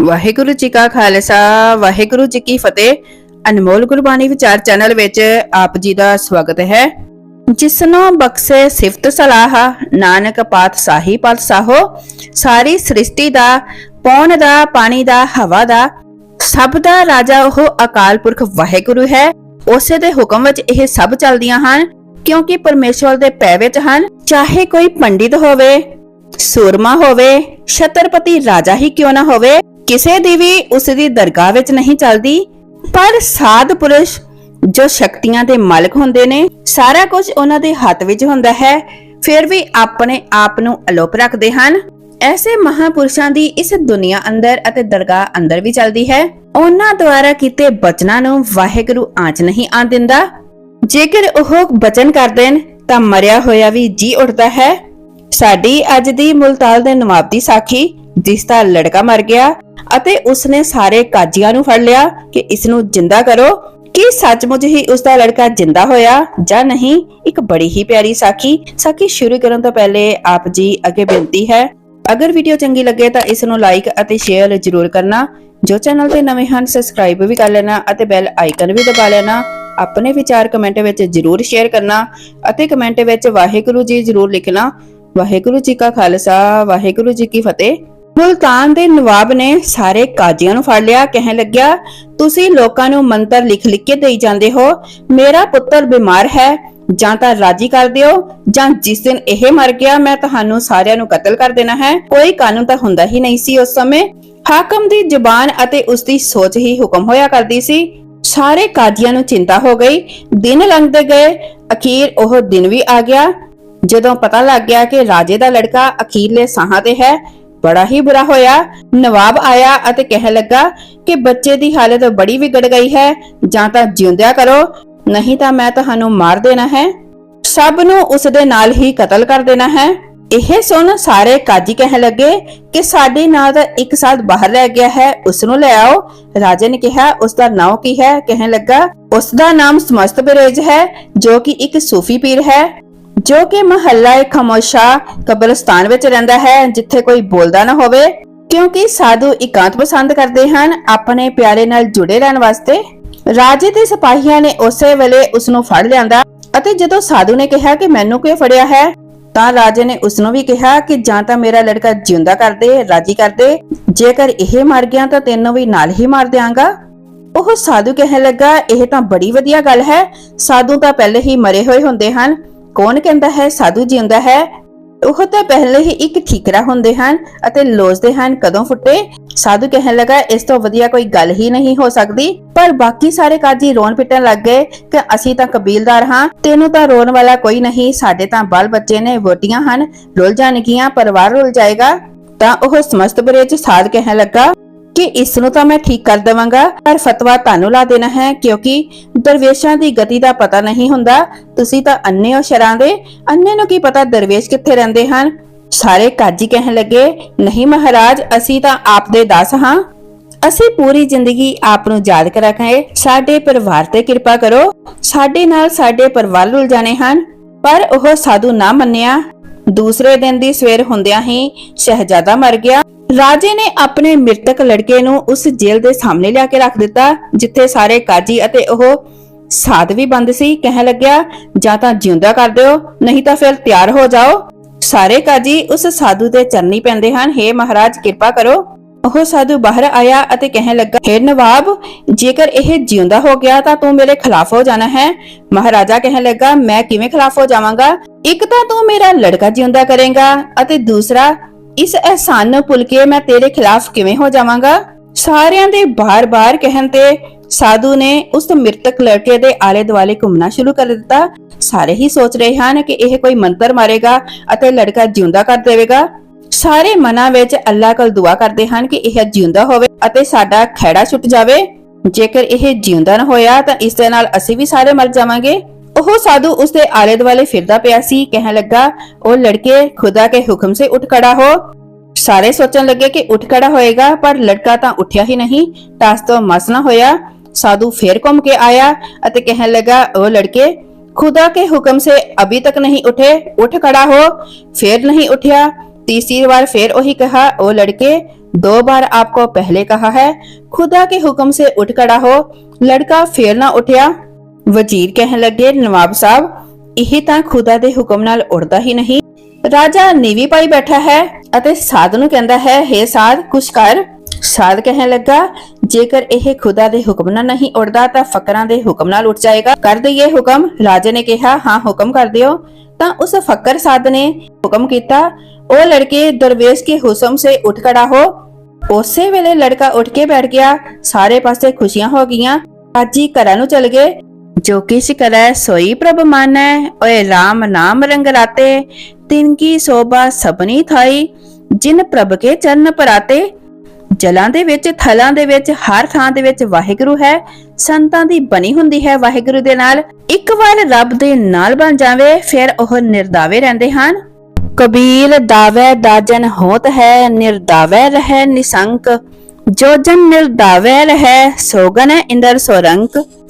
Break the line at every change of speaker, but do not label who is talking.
ਵਾਹਿਗੁਰੂ ਜੀ ਕਾ ਖਾਲਸਾ, ਵਾਹਿਗੁਰੂ ਜੀ ਕੀ ਫਤਿਹ। ਅਨਮੋਲ ਗੁਰਬਾਣੀ ਵਿਚਾਰ ਚੈਨਲ ਵਿੱਚ ਆਪ ਜੀ ਦਾ ਸਵਾਗਤ ਹੈ। ਜਿਸਨੋਂ ਬਖਸ਼ੇ ਸਿਫਤ ਸਲਾਹ, ਨਾਨਕ ਪਾਤ ਸਾਹੀ ਪਤ ਸਾਹੋ ਸਾਰੀ ਸ੍ਰਿਸ਼ਟੀ ਦਾ, ਪੌਣ ਦਾ, ਪਾਣੀ ਦਾ, ਹਵਾ ਦਾ, ਸਭ ਦਾ ਰਾਜਾ ਉਹ ਅਕਾਲ ਪੁਰਖ ਵਾਹਿਗੁਰੂ ਹੈ। ਉਸੇ ਦੇ ਹੁਕਮ ਵਿੱਚ ਇਹ ਸਭ ਚੱਲਦੀਆਂ ਹਨ, ਕਿਉਂਕਿ ਪਰਮੇਸ਼ਵਰ ਦੇ ਪੈ ਵਿੱਚ ਹਨ। ਚਾਹੇ ਕੋਈ ਪੰਡਿਤ ਹੋਵੇ, ਸੂਰਮਾ ਹੋਵੇ, ਛਤਰਪਤੀ ਰਾਜਾ ਹੀ ਕਿਉਂ ਨਾ ਹੋਵੇ ਕਿਸੇ ਦੀ ਵੀ ਉਸ ਦੀ ਦਰਗਾਹ ਵਿੱਚ ਨਹੀਂ ਚੱਲਦੀ, ਪਰ ਸਾਧ ਪੁਰਸ਼ ਜੋ ਸ਼ਕਤੀਆਂ ਦੇ ਮਾਲਕ ਹੁੰਦੇ ਨੇ, ਸਾਰਾ ਕੁਝ ਉਹਨਾਂ ਦੇ ਹੱਥ ਵਿੱਚ ਹੁੰਦਾ ਹੈ, ਫਿਰ ਵੀ ਆਪਣੇ ਆਪ ਨੂੰ ਅਲੋਪ ਰੱਖਦੇ ਹਨ। ਐਸੇ ਮਹਾਪੁਰਸ਼ਾਂ ਦੀ ਇਸ ਦੁਨੀਆ ਅੰਦਰ ਅਤੇ ਦਰਗਾਹ ਅੰਦਰ ਵੀ ਚੱਲਦੀ ਹੈ। ਉਹਨਾਂ ਦੁਆਰਾ ਕੀਤੇ ਬਚਨਾਂ ਨੂੰ ਵਾਹਿਗੁਰੂ ਆਂਚ ਨਹੀਂ ਆਣ ਦਿੰਦਾ। ਜੇਕਰ ਉਹ ਬਚਨ ਕਰਦੇ ਨੇ ਤਾਂ ਮਰਿਆ ਹੋਇਆ ਵੀ ਜੀ ਉੱਠਦਾ ਹੈ। ਸਾਡੀ ਅੱਜ ਦੀ ਮੁਲਤਾਲ ਦੇ ਨਵਾਬ ਦੀ ਸਾਖੀ, ਜਿਸ ਦਾ ਲੜਕਾ ਮਰ ਗਿਆ ਅਤੇ ਉਸਨੇ ਸਾਰੇ ਕਾਜੀਆਂ ਨੂੰ ਫੜ ਲਿਆ ਕਿ ਇਸ ਨੂੰ ਜਿੰਦਾ ਕਰੋ। ਕੀ ਸੱਚਮੁੱਚ ਹੀ ਉਸ ਦਾ ਲੜਕਾ ਜਿੰਦਾ ਹੋਇਆ ਜਾਂ ਨਹੀਂ? ਇੱਕ ਬੜੀ ਹੀ ਪਿਆਰੀ ਸਾਖੀ। ਸਾਖੀ ਸ਼ੁਰੂ ਕਰਨ ਤੋਂ ਪਹਿਲੇ ਆਪ ਜੀ ਅੱਗੇ ਬੇਨਤੀ ਹੈ, ਅਗਰ ਵੀਡੀਓ ਚੰਗੀ ਲੱਗੇ ਤਾਂ ਇਸ ਨੂੰ ਲਾਈਕ ਅਤੇ ਸ਼ੇਅਰ ਜ਼ਰੂਰ ਕਰਨਾ। ਜੋ ਚੈਨਲ ਤੇ ਨਵੇਂ ਹਨ ਸਬਸਕ੍ਰਾਈਬ ਵੀ ਕਰ ਲੈਣਾ ਅਤੇ ਬੈਲ ਆਈਕਨ ਵੀ ਦਬਾ ਲੈਣਾ। ਆਪਣੇ ਵਿਚਾਰ ਕਮੈਂਟ ਵਿੱਚ ਜ਼ਰੂਰ ਸ਼ੇਅਰ ਕਰਨਾ ਅਤੇ ਕਮੈਂਟ ਵਿੱਚ ਵਾਹਿਗੁਰੂ ਜੀ ਜ਼ਰੂਰ ਲਿਖਣਾ। ਵਾਹਿਗੁਰੂ ਜੀ ਕਾ ਖਾਲਸਾ, ਵਾਹਿਗੁਰੂ ਜੀ ਕੀ ਫਤਿਹ। ਮੁਲਤਾਨ ਦੇ ਨਵਾਬ ਨੇ ਸਾਰੇ ਕਾਜ਼ੀਆਂ ਨੂੰ ਫੜ ਲਿਆ। ਕਹਿਣ ਲੱਗਿਆ, ਤੁਸੀਂ ਲੋਕਾਂ ਨੂੰ ਮੰਤਰ ਲਿਖ ਲਿਖ ਕੇ ਦੇਈ ਜਾਂਦੇ ਹੋ। ਮੇਰਾ ਪੁੱਤਰ ਬਿਮਾਰ ਹੈ। ਜਾਂ ਤਾਂ ਰਾਜੀ ਕਰ ਦਿਓ, ਜਾਂ ਜਿਸ ਦਿਨ ਇਹ ਮਰ ਗਿਆ, ਮੈਂ ਤੁਹਾਨੂੰ ਸਾਰਿਆਂ ਨੂੰ ਕਤਲ ਕਰ ਦੇਣਾ ਹੈ। ਕੋਈ ਕਾਨੂੰਨ ਤਾਂ ਹੁੰਦਾ ਹੀ ਨਹੀਂ ਸੀ ਉਸ ਸਮੇਂ। ਹਾਕਮ ਦੀ ਜ਼ੁਬਾਨ ਅਤੇ ਉਸ ਦੀ ਸੋਚ ਹੀ ਹੁਕਮ ਹੋਇਆ ਕਰਦੀ ਸੀ। ਸਾਰੇ ਕਾਜ਼ੀਆਂ ਨੂੰ ਚਿੰਤਾ ਹੋ ਗਈ। ਦਿਨ ਲੰਘਦੇ ਗਏ। ਅਖੀਰ ਉਹ ਦਿਨ ਵੀ ਆ ਗਿਆ। ਜਦੋਂ ਪਤਾ ਲੱਗ ਗਿਆ ਕਿ ਰਾਜੇ ਦਾ ਲੜਕਾ ਅਖੀਰਲੇ ਸਾਹਾਂ ਤੇ ਹੈ ਬੜਾ ਹੀ ਬੁਰਾ ਹੋਇਆ। ਨਵਾਬ ਆਇਆ ਅਤੇ ਕਹਿਣ ਲੱਗਾ ਕਿ ਬੱਚੇ ਦੀ ਹਾਲਤ ਬੜੀ ਵਿਗੜ ਗਈ ਹੈ, ਜਾਂ ਤਾਂ ਜਿਉਂਦਿਆ ਕਰੋ, ਨਹੀਂ ਤਾਂ ਮੈਂ ਤੁਹਾਨੂੰ ਮਾਰ ਦੇਣਾ ਹੈ। ਸਭ ਨੂੰ ਉਸ ਦੇ ਨਾਲ ਹੀ ਕਤਲ ਕਰ ਦੇਣਾ ਹੈ। ਇਹ ਸੁਣ ਸਾਰੇ ਕਾਜੀ ਕਹਿਣ ਲੱਗੇ ਕਿ ਸਾਡੇ ਨਾਲ ਤਾਂ ਇੱਕ ਸਾਥ ਬਾਹਰ ਰਹਿ ਗਿਆ ਹੈ, ਉਸ ਨੂੰ ਲੈ ਆਓ। ਰਾਜੇ ਨੇ ਕਿਹਾ, ਉਸ ਦਾ ਨਾਮ ਕੀ ਹੈ? ਕਹਿਣ ਲੱਗਾ, ਉਸ ਦਾ ਨਾਮ ਸਮਸਤ ਬਰੇਜ ਹੈ, ਜੋ ਕਿ ਇੱਕ ਸੂਫੀ ਪੀਰ ਹੈ। ਜੋ ਕਿ ਮਹੱਲਾ ਖਮੋਸ਼ਾ ਕਬਰਸਤਾਨ ਵਿੱਚ ਰਹਿੰਦਾ ਹੈ, ਜਿੱਥੇ ਕੋਈ ਬੋਲਦਾ ਨਾ ਹੋਵੇ, ਕਿਉਂਕਿ ਸਾਧੂ ਇਕਾਂਤ ਪਸੰਦ ਕਰਦੇ ਹਨ ਆਪਣੇ ਪਿਆਰੇ ਨਾਲ ਜੁੜੇ ਰਹਿਣ ਵਾਸਤੇ। ਰਾਜੇ ਦੇ ਸਿਪਾਹੀਆਂ ਨੇ ਉਸੇ ਵੇਲੇ ਉਸ ਨੂੰ ਫੜ ਲਿਆਂਦਾ ਅਤੇ ਜਦੋਂ ਸਾਧੂ ਨੇ ਕਿਹਾ ਕਿ ਮੈਨੂੰ ਕਿਉਂ ਫੜਿਆ ਹੈ, ਤਾਂ ਰਾਜੇ ਨੇ ਉਸ ਨੂੰ ਵੀ ਕਿਹਾ ਕਿ ਜਾਂ ਤਾਂ ਮੇਰਾ ਲੜਕਾ ਜਿਉਂਦਾ ਕਰ ਦੇ ਰਾਜੀ ਕਰ ਦੇ ਜੇਕਰ ਇਹ ਮਰ ਗਿਆ ਤਾਂ ਤੈਨੂੰ ਵੀ ਨਾਲ ਹੀ ਮਾਰ ਦਿਆਂਗਾ। ਉਹ ਸਾਧੂ ਕਹਿਣ ਲੱਗਾ, ਇਹ ਤਾਂ ਬੜੀ ਵਧੀਆ ਗੱਲ ਹੈ, ਸਾਧੂ ਤਾਂ ਪਹਿਲੇ ਹੀ ਮਰੇ ਹੋਏ ਹੁੰਦੇ ਹਨ। ਕੌਣ ਕਹਿੰਦਾ ਹੈ? ਸਾਧੂ ਜਿਉਂਦਾ ਹੈ। ਉਹ ਤਾਂ ਪਹਿਲੇ ਹੀ ਇੱਕ ਠੀਕਰਾ ਹੁੰਦੇ ਹਨ ਅਤੇ ਲੋਚਦੇ ਹਨ ਕਦੋਂ ਫੁੱਟੇ? ਸਾਧੂ ਕਹਿਣ ਲੱਗਾ, ਇਸ ਤੋਂ ਵਧੀਆ ਕੋਈ ਗੱਲ ਹੀ ਨਹੀਂ ਹੋ ਸਕਦੀ। ਪਰ ਬਾਕੀ ਸਾਰੇ ਕਾਜੀ ਰੋਣ ਪਿੱਟਣ ਲੱਗ ਗਏ ਕਿ ਅਸੀਂ ਤਾਂ ਕਬੀਲਦਾਰ ਹਾਂ। ਤੈਨੂੰ ਤਾਂ ਰੋਣ ਵਾਲਾ ਕੋਈ ਨਹੀਂ। ਸਾਡੇ ਤਾਂ ਬਾਲ ਬੱਚੇ ਨੇ ਵੋਟੀਆਂ ਹਨ। ਰੁੱਲ ਜਾਣਗੀਆਂ, ਪਰਿਵਾਰ ਰੁੱਲ ਜਾਏਗਾ। ਤਾਂ ਉਹ ਸਮਸਤ ਬਰੇ ਚ ਸਾਧ ਕਹਿਣ ਲੱਗਾ ਕਿ ਇਸ ਨੂੰ ਤਾਂ ਮੈਂ ਠੀਕ ਕਰ ਦੇਵਾਂਗਾ, ਪਰ ਫਤਵਾ ਤੁਹਾਨੂੰ ਲਾ ਦੇਣਾ ਹੈ, ਕਿਉਂਕਿ ਦਰਵੇਸ਼ਾਂ ਦੀ ਗਤੀ ਦਾ ਪਤਾ ਨਹੀਂ ਹੁੰਦਾ। ਤੁਸੀਂ ਤਾਂ ਅੰਨੇ ਹੋ ਸ਼ਰਾਂ ਦੇ। ਅੰਨੇ ਨੂੰ ਕੀ ਪਤਾ ਦਰਵੇਸ਼ ਕਿੱਥੇ ਰਹਿੰਦੇ ਹਨ? ਸਾਰੇ ਕਾਜੀ ਕਹਿਣ ਲੱਗੇ, ਨਹੀਂ ਮਹਾਰਾਜ, ਅਸੀਂ ਤਾਂ ਆਪ ਦੇ ਦਾਸ ਹਾਂ। ਅਸੀਂ ਪੂਰੀ ਜ਼ਿੰਦਗੀ ਆਪ ਨੂੰ ਯਾਦ ਕਰਾਂਗੇ। ਸਾਡੇ ਪਰਿਵਾਰ ਤੇ ਕਿਰਪਾ ਕਰੋ। ਸਾਡੇ ਨਾਲ ਸਾਡੇ ਪਰਿਵਾਰ ਰੁੱਲ ਜਾਣੇ ਹਨ। ਪਰ ਉਹ ਸਾਧੂ ਨਾ ਮੰਨਿਆ। ਦੂਸਰੇ ਦਿਨ ਦੀ ਸਵੇਰ ਹੁੰਦਿਆਂ ਹੀ ਸ਼ਹਿਜ਼ਾਦਾ ਮਰ ਗਿਆ। ਰਾਜੇ ਨੇ ਆਪਣੇ ਮ੍ਰਿਤਕ ਲੜਕੇ ਨੂੰ ਉਸ ਜੇਲ੍ਹ ਦੇ ਸਾਹਮਣੇ ਲਿਆ ਕੇ ਰੱਖ ਦਿੱਤਾ, ਜਿੱਥੇ ਸਾਰੇ ਕਾਜੀ ਅਤੇ ਉਹ ਸਾਧ ਵੀ ਬੰਦ ਸੀ। ਕਹਿਣ ਲੱਗਿਆ, ਜਾਂ ਤਾਂ ਜਿਉਂਦਾ ਕਰ ਦਿਓ, ਨਹੀਂ ਤਾਂ ਫਿਰ ਤਿਆਰ ਹੋ ਜਾਓ। ਸਾਰੇ ਕਾਜੀ ਉਸ ਸਾਧੂ ਦੇ ਚਰਨੀ ਪੈਂਦੇ ਹਨ। हे ਮਹਾਰਾਜ, ਕਿਰਪਾ ਕਰੋ। ਉਹ ਸਾਧੂ ਬਾਹਰ ਆਇਆ ਅਤੇ ਕਹਿਣ ਲੱਗਾ हे ਨਵਾਬ, ਜੇਕਰ ਇਹ ਜਿਉਂਦਾ ਹੋ ਗਿਆ ਤਾਂ ਤੂੰ ਮੇਰੇ ਖਿਲਾਫ ਹੋ ਜਾਣਾ ਹੈ। ਮਹਾਰਾਜਾ ਕਹਿਣ ਲੱਗਾ, ਮੈਂ ਕਿਵੇਂ ਖਿਲਾਫ ਹੋ ਜਾਵਾਂਗਾ? ਇੱਕ ਤਾਂ ਤੂੰ ਮੇਰਾ ਲੜਕਾ ਜਿਉਂਦਾ ਕਰੇਗਾ ਅਤੇ ਦੂਸਰਾ ਇਸ ਅਹਿਸਾਨ ਨੂੰ ਭੁੱਲ ਕੇ ਮੈਂ ਤੇਰੇ ਖਿਲਾਫ ਕਿਵੇਂ ਹੋ ਜਾਵਾਂਗਾ? ਸਾਰਿਆਂ ਦੇ ਬਾਰ-ਬਾਰ ਕਹਿਣ ਤੇ ਸਾਧੂ ਨੇ ਉਸ ਮ੍ਰਿਤਕ ਲੜਕੇ ਦੇ ਆਲੇ ਦੁਆਲੇ ਘੁੰਮਣਾ ਸ਼ੁਰੂ ਕਰ ਦਿੱਤਾ। ਸਾਰੇ ਹੀ ਸੋਚ ਰਹੇ ਹਨ ਕਿ ਇਹ ਕੋਈ ਮੰਤਰ ਮਾਰੇਗਾ ਅਤੇ ਲੜਕਾ ਜਿਉਂਦਾ ਕਰ ਦੇਵੇਗਾ। ਸਾਰੇ ਮਨਾਂ ਵਿੱਚ ਅੱਲਾਹ ਕੋਲ ਦੁਆ ਕਰਦੇ ਹਨ ਕਿ ਇਹ ਜਿਉਂਦਾ ਹੋਵੇ ਅਤੇ ਸਾਡਾ ਖੈੜਾ ਛੁੱਟ ਜਾਵੇ। ਜੇਕਰ ਇਹ ਜਿਉਂਦਾ ਨਾ ਹੋਇਆ ਤਾਂ ਇਸ ਦੇ ਨਾਲ ਅਸੀਂ ਵੀ ਸਾਰੇ ਮਰ ਜਾਵਾਂਗੇ। ओहो साधु उसके आले दुआले फिर फिरदा पिया सी लगा, ओ लड़के, खुदा के हुक्म से उठ खड़ा हो। सारे सोचने लगे कि उठ खड़ा होएगा, पर लड़का तो उठिया ही नहीं टास तो मस होया। साधु फिर घूम के आया अते कहने लगा, ओ लड़के, खुदा के हुक्म से अभी तक नहीं उठे, उठ खड़ा हो। फिर नहीं उठिया। तीसरी बार फिर वही कहा, ओ लड़के, दो बार आपको पहले कहा है, खुदा के हुक्म से उठ खड़ा हो। लड़का फिर ना उठा ਵਜ਼ੀਰ ਕਹਿਣ ਲੱਗੇ, ਨਵਾਬ ਸਾਹਿਬ, ਇਹ ਤਾਂ ਖੁਦਾ ਦੇ ਹੁਕਮ ਨਾਲ ਉੜਦਾ ਹੀ ਨਹੀਂ। ਰਾਜਾ ਨੀਵੀ ਪਾਈ ਬੈਠਾ ਹੈ ਅਤੇ ਸਾਧ ਨੂੰ ਕਹਿੰਦਾ ਹੈ हे ਸਾਧ, ਕੁਛ ਕਰ। ਸਾਧ ਕਹਿਣ ਲੱਗਾ, ਜੇਕਰ ਇਹ ਖੁਦਾ ਦੇ ਹੁਕਮ ਨਾਲ ਨਹੀਂ ਉੜਦਾ, ਤਾਂ ਫਕਰਾਂ ਦੇ ਹੁਕਮ ਨਾਲ ਉੱਠ ਜਾਏਗਾ। ਕਰ ਦਈਏ ਹੁਕਮ। ਰਾਜੇ ਨੇ ਕਿਹਾ, ਹਾਂ, ਹੁਕਮ ਕਰ ਦਿਓ। ਤਾਂ ਉਸ ਫਕਰ ਸਾਧ ਨੇ ਹੁਕਮ ਕੀਤਾ, ਉਹ ਲੜਕੇ ਦਰਵੇਸ਼ ਕੇ ਹੁਸਮ ਸੇ ਉੱਠ ਖੜਾ ਹੋ। ਉਸੇ ਵੇਲੇ ਲੜਕਾ ਉੱਠ ਕੇ ਬੈਠ ਗਿਆ। ਸਾਰੇ ਪਾਸੇ ਖੁਸ਼ੀਆਂ ਹੋ ਗਈਆਂ। ਆਜੀ ਘਰਾਂ ਨੂੰ ਚਲ ਗਏ। ਜੋ ਕਿਛ ਕਰੈ ਸੋਈ ਪ੍ਰਭ ਮਾਨੈ, ਓਏ RAM ਨਾਮ ਰੰਗ ਰਾਤੇ। ਤਿਨ ਕੀ ਸੋਭਾ ਸਭਨੀ ਥਾਈ, ਜਿਨ ਪ੍ਰਭ ਕੇ ਚਰਨ ਪਰਾਤੇ। ਜਲਾਂ ਦੇ ਵਿੱਚ, ਥਲਾਂ ਦੇ ਵਿੱਚ, ਹਰ ਥਾਂ ਦੇ ਵਿੱਚ ਵਾਹਿਗੁਰੂ ਹੈ। ਸੰਤਾਂ ਦੀ ਬਣੀ ਹੁੰਦੀ ਹੈ ਵਾਹਿਗੁਰੂ ਦੇ ਨਾਲ। ਇੱਕ ਵਾਰ ਰੱਬ ਦੇ ਨਾਲ ਬਣ ਜਾਵੇ, ਫਿਰ ਉਹ ਨਿਰਦਾਵੇ ਰਹਿੰਦੇ ਹਨ। ਕਬੀਰ ਦਾਵੇ ਦਾਜਨ ਹੋਤ ਹੈ, ਨਿਰਦਾਵੇ ਰਹਿ ਨਿਸੰਕ। ਜੋ ਜਨ ਨਿਰਦਾਵੇ ਰਹਿ ਸੋਗਨ ਇੰਦਰ ਸੋਰੰਕ